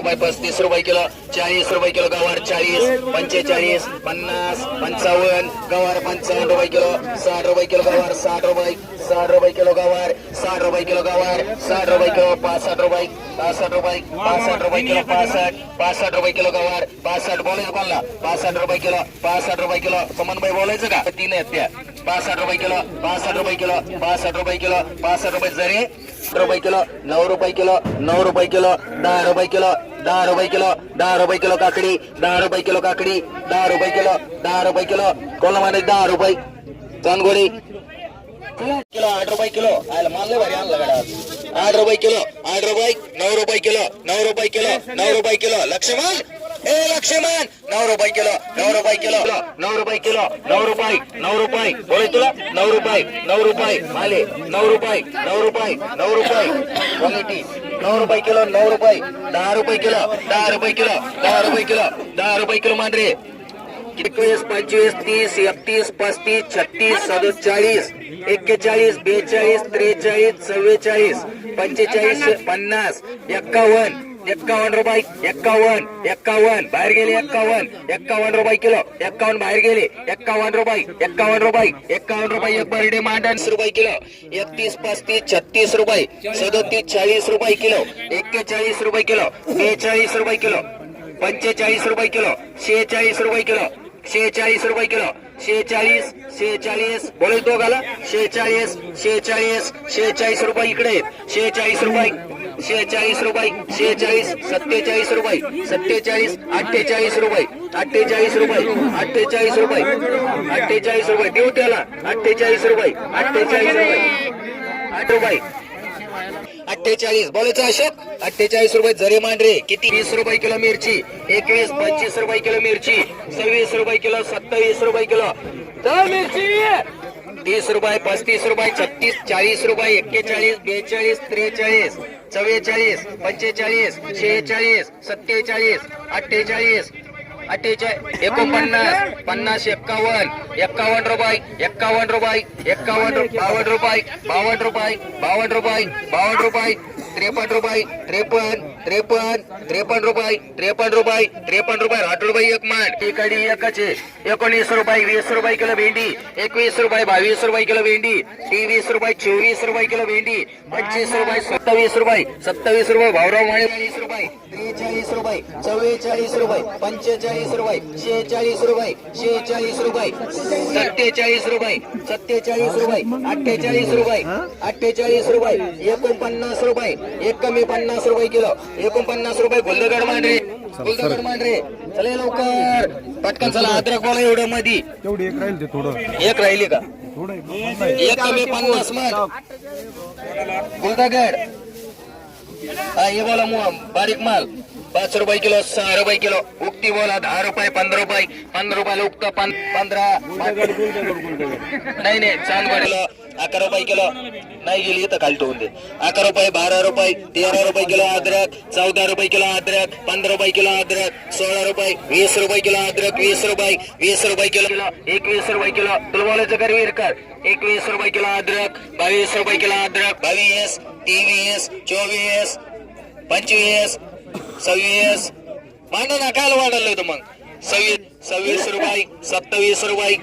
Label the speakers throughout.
Speaker 1: रुपये पस्तीस रुपये किलो चाळीस रुपये किलो गवार चाळीस पंचेचाळीस पन्नास पंचावन्न गवार पंचावन्न रुपये किलो साठ रुपये किलो गवार साठ रुपये साठ रुपये किलो गवार साठ रुपये किलो गवार साठ रुपये किलो पासष्ट रुपये पासष्ट रुपये पासष्ट रुपये किलो पासष्ट पासष्ट रुपये किलो गवार पासष्ट बोलायचं कोणला? पासष्ट रुपये किलो पासष्ट रुपये किलो. समन्वय बोलायचं का? तीन आहेत त्या. पासष्ट रुपये किलो पासष्ट रुपये किलो पासष्ट रुपये किलो पासष्ट रुपये जरी रुपये किलो नऊ रुपये किलो नऊ रुपये किलो दहा रुपये किलो दहा रुपये किलो दहा रुपये किलो काकडी दहा रुपये किलो काकडी दहा रुपये किलो दहा रुपये किलो कोल्हामध्ये दहा रुपये चांदगोडी किलो आठ रुपये किलो आयला मानले भारी आणला गाडा आठ रुपये किलो आठ रुपये नऊ रुपये किलो नऊ रुपये किलो नऊ रुपये किलो लक्ष्मण ए लक्ष्मण! नऊ रुपये किलो नऊ रुपये किलो नऊ रुपये किलो नऊ रुपये नऊ रुपये. बोले तुला नऊ रुपये नऊ रुपये. माले नऊ रुपये नऊ रुपये नऊ रुपये. क्वालिटी नऊ रुपये किलो नऊ रुपये. दहा रुपये किलो दहा रुपये किलो दहा रुपये किलो दहा रुपये किलो मांडरे एकवीस पंचवीस तीस एकतीस पस्तीस छत्तीस सदुचाळीस एक्केचाळीस बेचाळीस त्रेचाळीस चव्वेचाळीस पंचेचाळीस पन्नास एक्कावन्न. एक्कावन्न रुपये एक्कावन्न एक्कावन्न बाहेर गेले एक्कावन्न एक्कावन्न रुपये किलो एक्कावन्न बाहेर गेले एक्कावन्न रुपये एक्कावन्न रुपये एक्कावन्न रुपये एक बर्डे मांडस रुपये किलो एकतीस पस्तीस छत्तीस रुपये सदोतीस चाळीस रुपये किलो एक्केचाळीस रुपये किलो बेचाळीस रुपये किलो पंचेचाळीस रुपये किलो शेहेचाळीस रुपये किलो शेहेचाळीस रुपये किलो शेहेचाळीस शेहेचाळीस बोलतो गाला शेहेचाळीस शेहेचाळीस शेहेचाळीस रुपये इकडे शेचाळीस शेहेचाळीस रुपये शेहेचाळीस रुपये शेहेचाळीस सत्तेचाळीस रुपये सत्तेचाळीस अठ्ठेचाळीस रुपये अठ्ठेचाळीस रुपये अठ्ठेचाळीस रुपये अठ्ठेचाळीस रुपये. देऊ त्याला अठ्ठेचाळीस रुपये अठ्ठेचाळीस रुपये. आठ रुपये. अठ्ठेचाळीस बोलायचं अशोक? अठ्ठेचाळीस रुपये जरे मांडरे किती? वीस रुपये किलो मिरची एकवीस पंचवीस रुपये किलो मिरची सव्वीस रुपये किलो सत्तावीस रुपये किलो. मिरची! तीस रुपये पस्तीस रुपये छत्तीस चाळीस रुपये एक्केचाळीस बेचाळीस त्रेचाळीस चव्वेचाळीस पंचेचाळीस शेहेचाळीस सत्तेचाळीस अठ्ठेचाळीस अठ्ठेचाळीस एकोणपन्नास पन्नास एक्कावन्न एक्कावन्न रुपये एक्कावन्न रुपये एक्कावन्न बावन्न रुपये बावन्न रुपये बावन्न रुपये बावन्न रुपये त्रेपन्न रुपये त्रेपन्न त्रेपन्न त्रेपन्न रुपये त्रेपन्न रुपये त्रेपन्न रुपये आठ रुपये एक मांड इकडे एकच आहे. एकोणीस रुपये वीस रुपये किलो भेंडी एकवीस रुपये बावीस रुपये किलो भेंडी तेवीस रुपये चोवीस रुपये किलो भेंडी पंचवीस रुपये सत्तावीस रुपये सत्तावीस रुपये भाऊराव माळे चाळीस रुपये त्रेचाळीस रुपये चव्वेचाळीस रुपये पंचेचाळीस रुपये शेहेचाळीस रुपये शेहेचाळीस रुपये सत्तेचाळीस रुपये सत्तेचाळीस रुपये अठ्ठेचाळीस रुपये अठ्ठेचाळीस रुपये एकोणपन्नास रुपये एक कमी पन्नास रुपये किलो. एकोणपन्नास रुपये गुल्लगड मांडरे गुल्लगड मांडरे चले लवकर. पटकन चला अद्रक बोला एवढं मध्ये
Speaker 2: तेवढी एक राहील ते थोडं.
Speaker 1: एक राहिली का. एक कमी पन्नास माल गुलदगड. हा हे बोला मु- बारीक माल. पाच रुपये किलो सहा रुपये किलो. उक्ती बोला दहा रुपये पंधरा रुपये. पंधरा रुपयाला उक्त पंधरा नाही नाही चांदवडीला अकरा रुपये किलो. नाही गेली तर खाली ठेवून दे. अकरा रुपये बारा रुपये तेरा रुपये किलो अद्रक चौदा रुपये किलो अद्रक पंधरा रुपये किलो अद्रक सोळा रुपये वीस रुपये किलो अद्रक वीस रुपये वीस रुपये किलो एकवीस रुपये किलो. तुला बोलायचं कर वीर कर एकवीस रुपये किलो अद्रक बावीस रुपये किलो अद्रक बावीस तेवीस चोवीस पंचवीस सव्वीस. मांडा ना काय वाढवलं होतं मग. सव्वीस सव्वीस रुपये सत्तावीस रुपये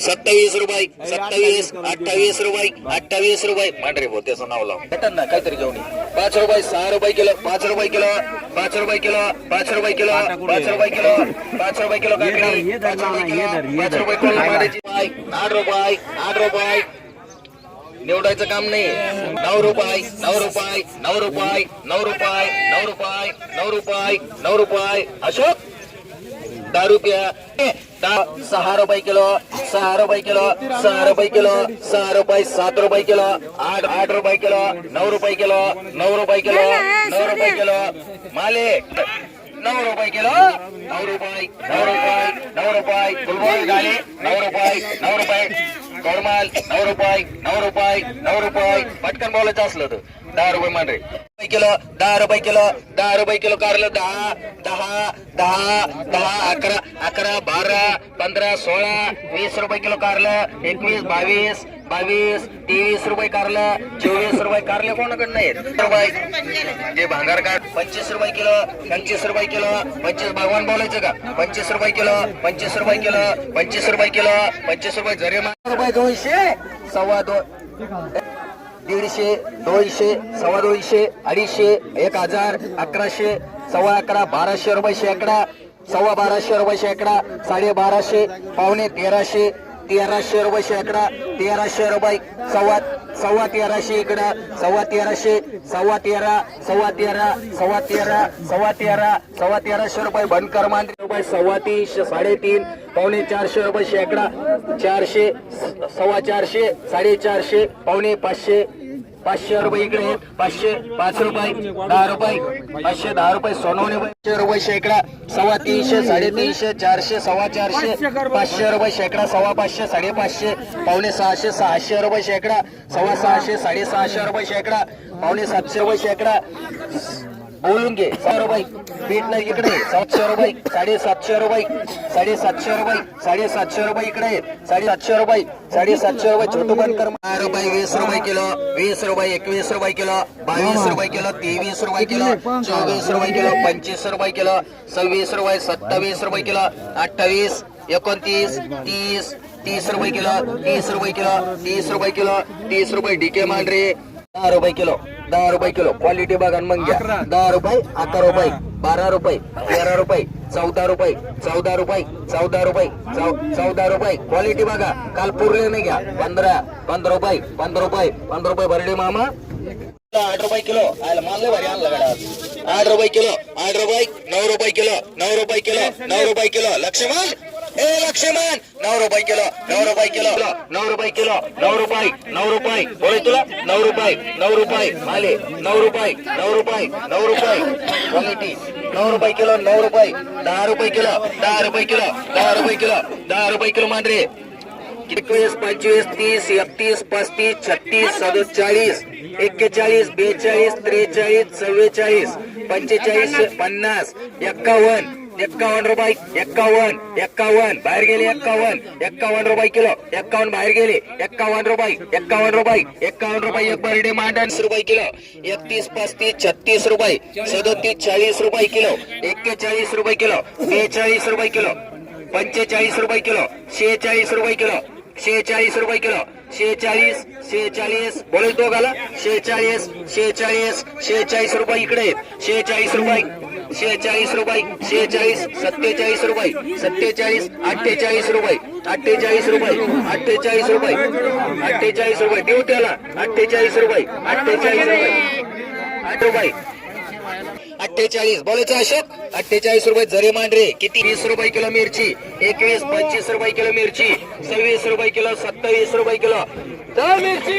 Speaker 1: सत्तावीस रुपये सत्तावीस अठ्ठावीस रुपये अठ्ठावीस रुपये. मांडरे भाऊ त्याचं नाव लाव भेटन ना काहीतरी घेऊन. पाच रुपये सहा रुपये किलो पाच रुपये किलो पाच रुपये किलो पाच रुपये किलो पाच रुपये किलो पाच रुपये किलो काकडी पाच रुपये किलो पाच रुपये किलो मांडायची आठ रुपये आठ रुपये. निवडायचं काम नाही. नऊ रुपये नऊ रुपये नऊ रुपये नऊ रुपये नऊ रुपये नऊ रुपये नऊ रुपये. अशोक! दहा रुपया ए, दहा सहा रुपये किलो सहा रुपये किलो सहा रुपये किलो सहा रुपये सात रुपये किलो आठ आठ रुपये किलो नऊ रुपये किलो नऊ रुपये किलो नऊ रुपये किलो माले नऊ रुपये किलो नऊ रुपये नऊ रुपये नऊ रुपये गुलबोल गाडी नऊ रुपये नऊ रुपये गौरमाल नऊ रुपये नऊ रुपये नऊ रुपये पटकन बोलायचं असलं तर दहा रुपये मांडरे किलो दहा रुपये किलो दहा रुपये किलो कारलं दहा दहा दहा दहा अकरा अकरा बारा पंधरा सोळा वीस रुपये किलो कारलं एकवीस बावीस बावीस तेवीस रुपये कारलं चोवीस रुपये कारले कोणाकडे नाही रुपये. जे भांगार काढ. पंचवीस रुपये किलो पंचवीस रुपये किलो पंचवीस भगवान बोलायचं का? पंचवीस रुपये किलो पंचवीस रुपये किलो पंचवीस रुपये किलो पंचवीस रुपये जरी रुपये दोनशे सव्वा दोन दीडशे दोनशे सव्वा दोनशे अडीचशे एक हजार अकराशे सव्वा अकरा बाराशे रुपये शेकडा सव्वा बाराशे रुपये शेकडा साडे बाराशे पावणे तेराशे तेराशे रुपये शेकडा तेराशे रुपये सव्वा सव्वा तेराशे इकडं सव्वा तेराशे सव्वा तेरा सव्वा तेरा सव्वा तेरा सव्वा तेरा सव्वा तेराशे रुपये बनकर मांडले रुपये सव्वा तीनशे साडेतीन पावणे चारशे रुपये शेकडा चारशे स- सव्वा चारशे साडेचारशे पावणे पाचशे पाचशे रुपये इकडे पाचशे पाच रुपये दहा रुपये पाचशे दहा रुपये सोनवणे पाचशे रुपये शेकडा सव्वा तीनशे साडेतीनशे चारशे सव्वा चारशे पाचशे रुपये शेकडा सव्वा पाचशे साडेपाचशे पावणे सहाशे सहाशे रुपये शेकडा सव्वा सहाशे साडेसहाशे रुपये शेकडा पावणे सातशे रुपये शेकडा बोलून घे रुपये बीट नाही इकडे सातशे रुपये साडेसातशे रुपये साडेसातशे रुपये साडेसातशे रुपये इकडे साडेसातशे रुपये साडेसातशे रुपये छोटू बंद कर रुपये वीस रुपये किलो वीस रुपये एकवीस रुपये किलो बावीस रुपये किलो तेवीस रुपये किलो चोवीस रुपये किलो पंचवीस रुपये किलो सव्वीस रुपये सत्तावीस रुपये किलो अठ्ठावीस एकोणतीस तीस तीस रुपये किलो तीस रुपये किलो तीस रुपये किलो तीस रुपये डीके मांडरे दहा रुपये किलो दहा रुपये किलो. क्वालिटी बघा मग घ्या. दहा रुपये अकरा रुपये बारा रुपये तेरा रुपये चौदा रुपये चौदा रुपये चौदा रुपये चौदा रुपये. क्वालिटी बघा. काल पुरले नाही घ्या. पंधरा पंधरा रुपये पंधरा रुपये पंधरा रुपये भरडे मामा. आठ रुपये किलो. आयला माल लय भारी आणला. आठ रुपये किलो आठ रुपये नऊ रुपये किलो नऊ रुपये किलो नऊ रुपये किलो. लक्ष्मण ए लक्ष्मण! नऊ रुपये किलो नऊ रुपये किलो नऊ रुपये किलो नऊ रुपये नऊ रुपये बोले तुला? नऊ रुपये नऊ रुपये माले नऊ रुपये नऊ रुपये नऊ रुपये क्वालिटी नऊ रुपये किलो नऊ रुपये दहा रुपये किलो दहा रुपये किलो दहा रुपये किलो दहा रुपये किलो मांडरे. एकवीस पंचवीस तीस एकतीस पस्तीस छत्तीस सदोचाळीस एक्केचाळीस बेचाळीस त्रेचाळीस चव्वेचाळीस पंचेचाळीस पन्नास एक्कावन्न एक्कावन्न रुपये एक्कावन्न एक्कावन्न बाहेर गेले एक्कावन्न एक्कावन्न रुपये किलो एक्कावन्न बाहेर गेले एक्कावन्न रुपये एक्कावन्न रुपये एक्कावन्न रुपये एक बर्डे मांडण रुपये किलो एकतीस पस्तीस छत्तीस रुपये सदोतीस चाळीस रुपये किलो एक्केचाळीस रुपये किलो बेचाळीस रुपये किलो पंचेचाळीस रुपये किलो शेहेचाळीस रुपये किलो शेहेचाळीस रुपये किलो शेहेचाळीस शेहेचाळीस बोलतो गाला शेहेचाळीस शेहेचाळीस शेहेचाळीस रुपये इकडे शेचाळीस शेहेचाळीस रुपये शेहेचाळीस रुपये शेहेचाळीस सत्तेचाळीस रुपये सत्तेचाळीस अठ्ठेचाळीस रुपये अठ्ठेचाळीस रुपये अठ्ठेचाळीस रुपये अठ्ठेचाळीस रुपये देऊ त्याला अठ्ठेचाळीस रुपये अठ्ठेचाळीस रुपये आठ रुपये. अठ्ठेचाळीस बोलायचं अशोक अठ्ठेचाळीस रुपये जरे मांडरे किती? वीस रुपये किलो मिरची एकवीस पंचवीस रुपये किलो मिरची सव्वीस रुपये किलो सत्तावीस रुपये किलो. मिरची!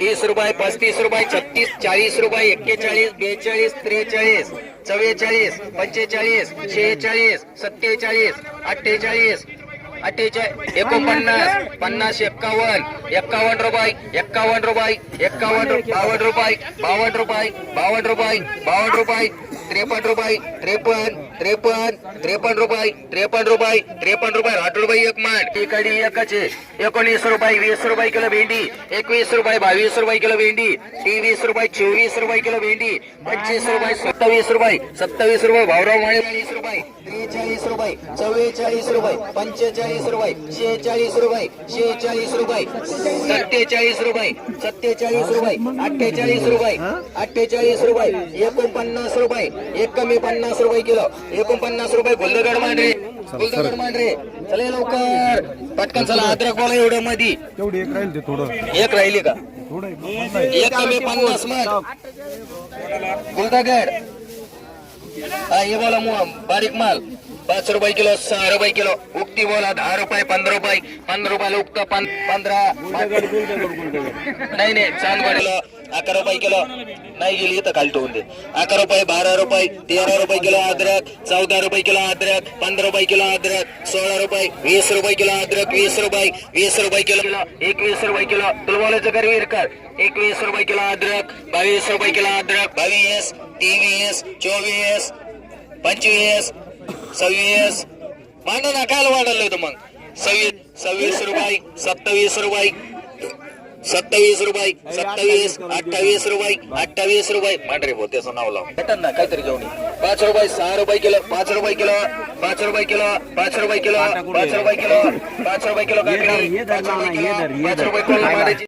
Speaker 1: तीस रुपये पस्तीस रुपये छत्तीस चाळीस रुपये एक्केचाळीस बेचाळीस त्रेचाळीस. चव्वेचाळीस पंचेचाळीस शेहेचाळीस सत्तेचाळीस अठ्ठेचाळीस अठ्ठेचाळीस एकोणपन्नास पन्नास एक्कावन्न एक्कावन्न रुपये एक्कावन्न रुपये एक्कावन्न बावन्न रुपये बावन्न रुपये बावन्न रुपये बावन्न रुपये त्रेपन्न रुपये त्रेपन्न त्रेपन्न त्रेपन्न रुपये त्रेपन्न रुपये त्रेपन्न रुपये. आठ रुपये एक माठ इकडे एकच आहे. एकोणीस रुपये वीस रुपये किलो भेंडी. एकवीस रुपये बावीस रुपये किलो भेंडी. तेवीस रुपये चोवीस रुपये किलो भेंडी. पंचवीस रुपये सत्तावीस रुपये. सत्तावीस रुपये भावराव माळे चाळीस रुपये. त्रेचाळीस रुपये चव्वेचाळीस रुपये पंचेचाळीस रुपये शेहेचाळीस रुपये शेहेचाळीस रुपये. सत्तेचाळीस रुपये सत्तेचाळीस रुपये अठ्ठेचाळीस रुपये अठ्ठेचाळीस रुपये एकोणपन्नास रुपये. एक कमी पन्नास रुपये किलो. एकोणपन्नास रुपये गुल्लगड मांडरे गुल्लगड मांडरे चले लवकर. पटकन चला अद्रक बोला एवढं मध्ये
Speaker 2: तेवढी एक राहील ते थोडं.
Speaker 1: एक राहिली का?
Speaker 2: थोडं एक
Speaker 1: कमी पन्नास मग गुलदगड. हा हे बोला मु- बारीक माल. पाच रुपये किलो सहा रुपये किलो. उक्ती बोला दहा रुपये पंधरा रुपये. पंधरा रुपयाला उक्त पंधरा. नाही नाही किलो अकरा रुपये किलो. नाही गेली इथं खाली ठेवून दे. अकरा रुपये बारा रुपये तेरा रुपये किलो अद्रक चौदा रुपये किलो अद्रक पंधरा रुपये किलो अद्रक सोळा रुपये वीस रुपये किलो अद्रक वीस रुपये वीस रुपये किलो किलो एकवीस रुपये किलो. तुला कर वीर कर एकवीस रुपये किलो अद्रक बावीस रुपये किलो अद्रक बावीस तेवीस चोवीस पंचवीस सव्वीस. मांडा ना काय होतं मग? सव्वीस सव्वीस रुपये सत्तावीस रुपये सत्तावीस रुपये सत्तावीस अठ्ठावीस रुपये अठ्ठावीस रुपये. मांडरे भाऊ त्याचं नाव लाव. भेटन ना काहीतरी जेवणी. पाच रुपये सहा रुपये किलो पाच रुपये किलो पाच रुपये किलो पाच रुपये किलो पाच रुपये किलो पाच रुपये किलो पाच रुपये किलो